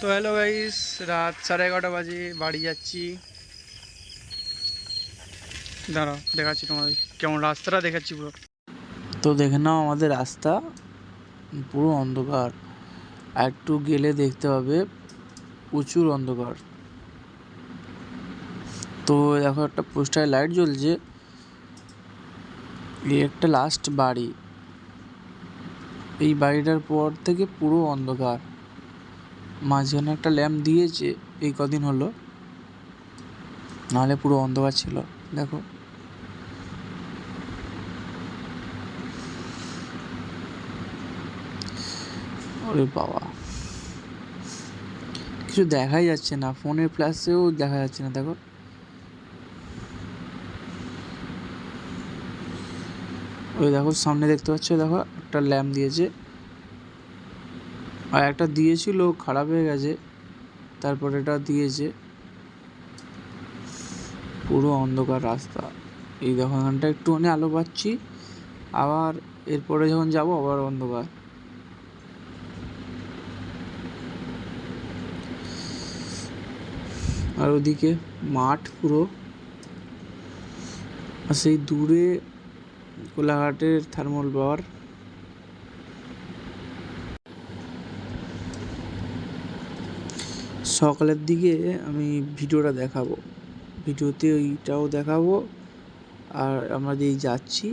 তো hello guys রাত সাড়ে এগারোটা বাজে, বাড়ি যাচ্ছি। দাঁড়াও, দেখাচ্ছি তোমাদের কেমন রাস্তাটা দেখাচ্ছি পুরো। তো দেখে নাও আমাদের রাস্তা, পুরো অন্ধকার। একটু গেলে দেখতে পাবে প্রচুর অন্ধকার। তো দেখো একটা পোস্টারে লাইট জ্বলছে। এই একটা লাস্ট বাড়ি। এই বাড়িটার পর থেকে পুরো অন্ধকার। মাঝখানে একটা ল্যাম্প দিয়েছে, এই কদিন হলো। নাহলে পুরো অন্ধকার ছিল, দেখো। ওরে বাবা। কিছু দেখাই যাচ্ছে না, ফোনের ফ্ল্যাশেও দেখা যাচ্ছে না, দেখো। ওই দেখো, সামনে দেখতে পাচ্ছ, দেখো, একটা ল্যাম্প দিয়েছে। আর একটা দিয়েছিল, খারাপ হয়ে গেছে। তারপর এটা দিয়েছে। পুরো অন্ধকার রাস্তা। এই দেখো, এখানটা একটুখানি আলো পাচ্ছি। আবার এরপরে যখন যাব, আবার অন্ধকার। আর ওদিকে মাঠ পুরো। আর সেই দূরে কোলাঘাটের থার্মাল পাওয়ার সকালের দিকে আমি ভিডিওটা দেখাবো। ভিডিওতে ওইটাও দেখাবো। আর আমরা যেই যাচ্ছি,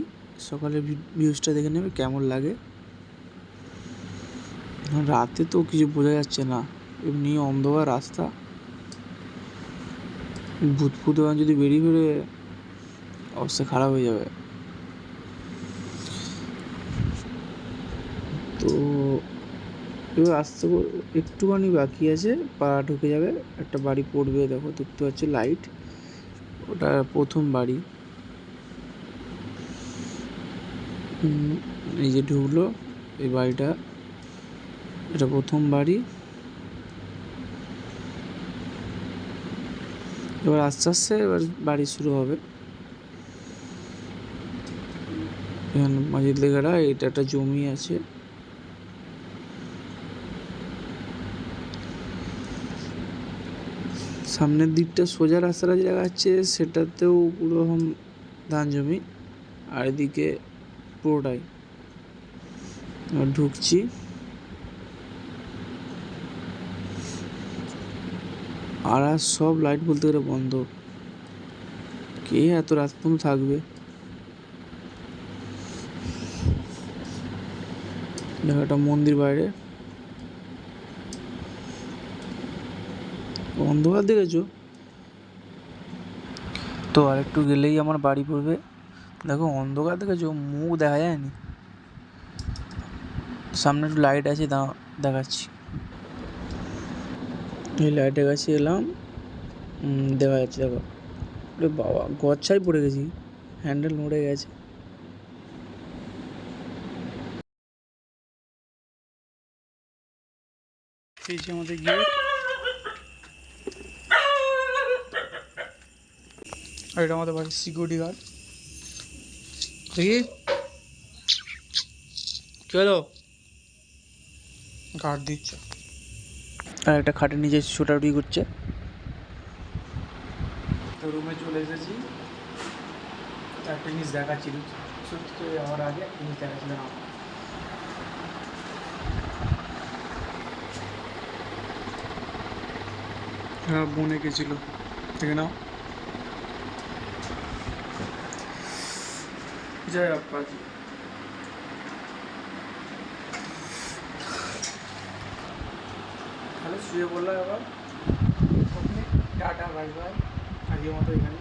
সকালের ভিউজটা দেখে নেবে কেমন লাগে। রাতে তো কিছু বোঝা যাচ্ছে না। এমনি অন্ধকার রাস্তা। ভূত ফুত যদি বেরিয়ে ফেরে অবস্থা খারাপ হয়ে যাবে। তো এবার আসতে একটুখানি বাকি আছে পাড়া ঢুকে যাবে, একটা বাড়ি পড়বে, দেখো দেখতে পাচ্ছি লাইট ওটা প্রথম বাড়ি। এই যে ঢুকলো, এই বাড়িটা, এটা প্রথম বাড়ি। এবার আস্তে আস্তে এবার বাড়ি শুরু হবে। এখানে মাঝির এটা একটা জমি আছে। সামনের দিকটা সোজা রাস্তাটা যে দেখা যাচ্ছে সেটাতেও পুরো ধান জমি, আর এদিকে পুরোটাই। ঢুকছি। আর আর সব লাইট বলতে গেলে বন্ধ। কে এত রাত পর্যন্ত থাকবে? একটা মন্দির বাইরে। অন্ধকার দেখেছ? তো আর একটু গেলেই আমার বাড়ি পড়বে। দেখো অন্ধকার দেখেছ? মুখ দেখা যায়নি। সামনে একটু লাইট আছে দেখাচ্ছি। এই লাইটের কাছে এলাম। দেখা যাচ্ছে, দেখো। ওরে বাবা, গচ্ছায় পড়ে গেছি। হ্যান্ডেল নড়ে গেছে। এই যে আমাদের গেট আর এটা আমাদের বাড়ির সিকিউরিটি গার্ড দেখি। হলো? গার্ড দিচ্ছ। আর একটা খাটের নিচে ছোটাছুটি করছে তো রুমে চলে এসেছি। একটা জিনিস দেখাচ্ছিল সত্যি যাওয়ার আগে একটা জিনিস দেখাচ্ছিলাম। আমার হ্যাঁ বোন এঁকেছিল। দেখে নাও। জয় আপ্পাজি তাহলে শুয়ে বললাম এবার। Tata bye bye. আজকের মতো এখানে